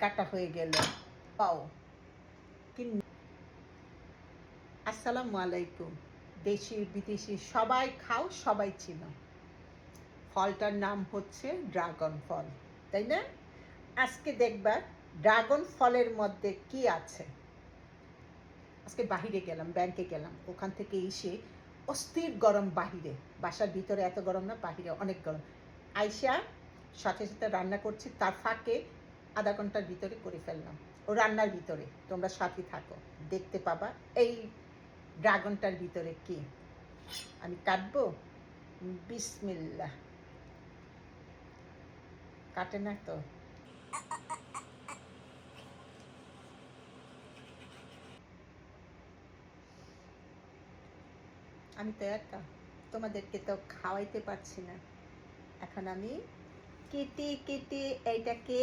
কাটা হয়ে গেল। পাও। আসসালামু আলাইকুম। দেশি, বিদেশি সবাই খাও, সবাই চিনো। ফলটার নাম হচ্ছে ড্রাগন ফল, তাই না? আজকে দেখবা ড্রাগন ফলের মধ্যে কি আছে। আজকে বাহিরে গেলাম ব্যাংকে গেলাম। ওখান থেকে এসে অস্থির গরম বাহিরে। বাসার ভিতরে এত গরম না, বাহিরে অনেক গরম। আইসা সাথে সাথে রান্না করছি, তার ফাঁকে আধা ঘণ্টার ভিতরে করে ফেললাম। ও রান্নার ভিতরে, তোমরা সাথে থাকো, দেখতে পাবা। এই ড্রাগনটার ভিতরে কি? আমি কাটবো? বিসমিল্লা কাটে না তো? আমি তো একা, তোমাদেরকে তো খাওয়াইতে পারছি না। এখন আমি কেটে কেটে এইটাকে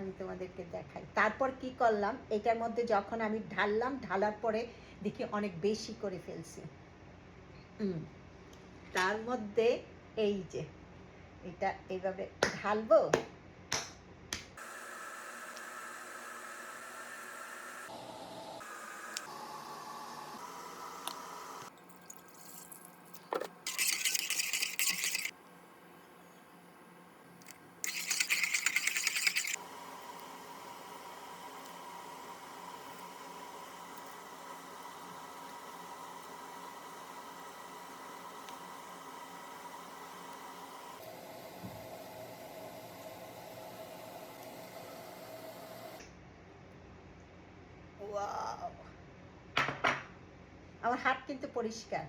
আমি তোমাদেরকে দেখাই। তারপর কি করলাম? এটার মধ্যে যখন আমি ঢাললাম, ঢালার পরে দেখি অনেক বেশি করে ফেলছি। তার মধ্যে এই যে, এটা এইভাবে ঢালবো। আমার হাত কিন্তু পরিষ্কার।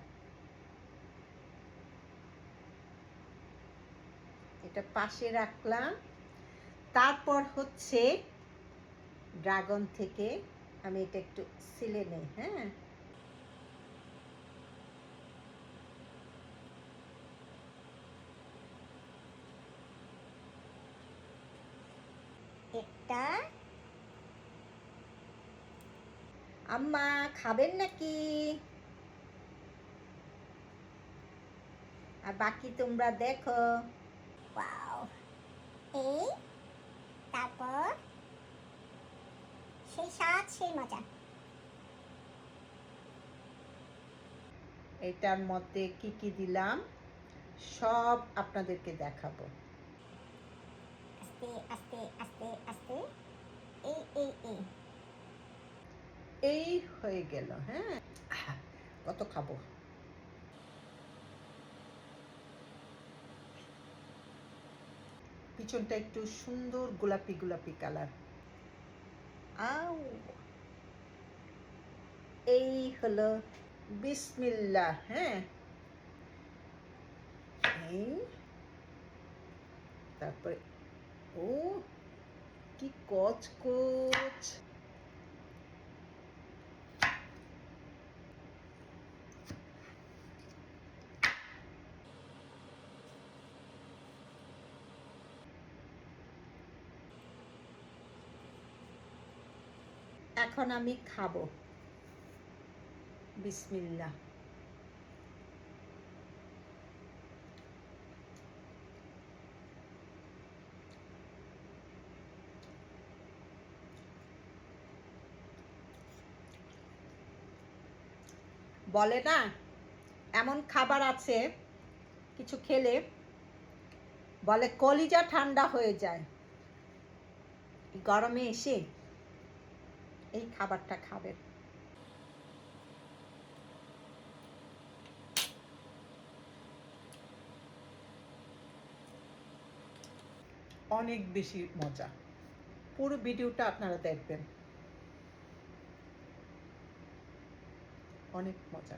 এটা পাশে রাখলাম। তারপর হচ্ছে ড্রাগন থেকে আমি এটা একটু সিলে নেই হ্যাঁ? একটা আম্মা খাবেন নাকি? আর বাকি তোমরা দেখো। ওয়াও। এই তারপর? সেই স্বাদ সেই মজা। এটার মধ্যে কি কি দিলাম? সব আপনাদেরকে দেখাবো। আস্তে আস্তে আস্তে আস্তে। এই এই এই। এই হয়ে গেল হ্যাঁ? কত খাব? পিছনটা একটু সুন্দর গোলাপি গোলাপি কালার। আউ, এই হলো বিসমিল্লা হ্যাঁ? তারপরে, ও, কি কচ এখন আমি খাব। বিসমিল্লা বলে না, এমন খাবার আছে, কিছু খেলে বলে কলিজা ঠান্ডা হয়ে যায়। গরমে এসে এই খাবারটা খাবেন। অনেক বেশি মজা। পুরো ভিডিওটা আপনারা দেখবেন। অনেক মজা।